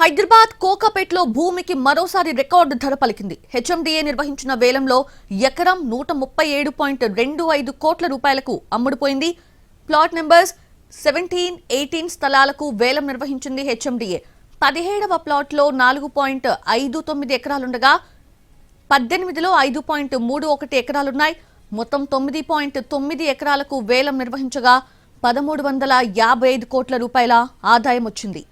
హైదరాబాద్ కోకాపేట్లో భూమికి మరోసారి రికార్డు ధర పలికింది. హెచ్ఎండిఏ నిర్వహించిన వేలంలో ఎకరం నూట ముప్పై ఏడు పాయింట్ రెండు ఐదు కోట్ల రూపాయలకు అమ్ముడుపోయింది. ప్లాట్ నెంబర్స్ సెవెంటీన్ ఎయిటీన్ స్థలాలకు వేలం నిర్వహించింది హెచ్ఎండిఏ. పదిహేడవ ప్లాట్లో నాలుగు పాయింట్ ఐదు తొమ్మిది ఎకరాలుండగా పద్దెనిమిదిలో ఐదు పాయింట్ మూడు ఒకటి ఎకరాలున్నాయి. మొత్తం తొమ్మిది పాయింట్ తొమ్మిది ఎకరాలకు వేలం నిర్వహించగా పదమూడు వందల యాభై ఐదు కోట్ల రూపాయల ఆదాయం వచ్చింది.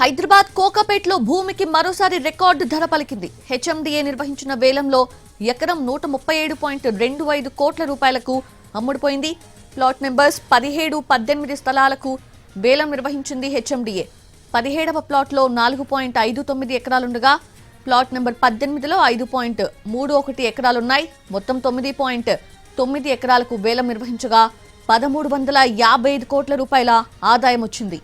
హైదరాబాద్ కోకాపేట్లో భూమికి మరోసారి రికార్డు ధర పలికింది. హెచ్ఎండిఏ నిర్వహించిన వేలంలో ఎకరం నూట ముప్పై ఏడు పాయింట్ రెండు ఐదు కోట్ల రూపాయలకు అమ్ముడుపోయింది. ప్లాట్ నెంబర్స్ పదిహేడు పద్దెనిమిది స్థలాలకు వేలం నిర్వహించింది హెచ్ఎండిఏ. పదిహేడవ ప్లాట్లో నాలుగు పాయింట్ ఐదు తొమ్మిది ఎకరాలుండగా ప్లాట్ నెంబర్ పద్దెనిమిదిలో ఐదు పాయింట్ మూడు ఒకటి ఎకరాలున్నాయి. మొత్తం తొమ్మిది పాయింట్ తొమ్మిది ఎకరాలకు వేలం నిర్వహించగా పదమూడు వందల యాభై ఐదు కోట్ల రూపాయల ఆదాయం వచ్చింది.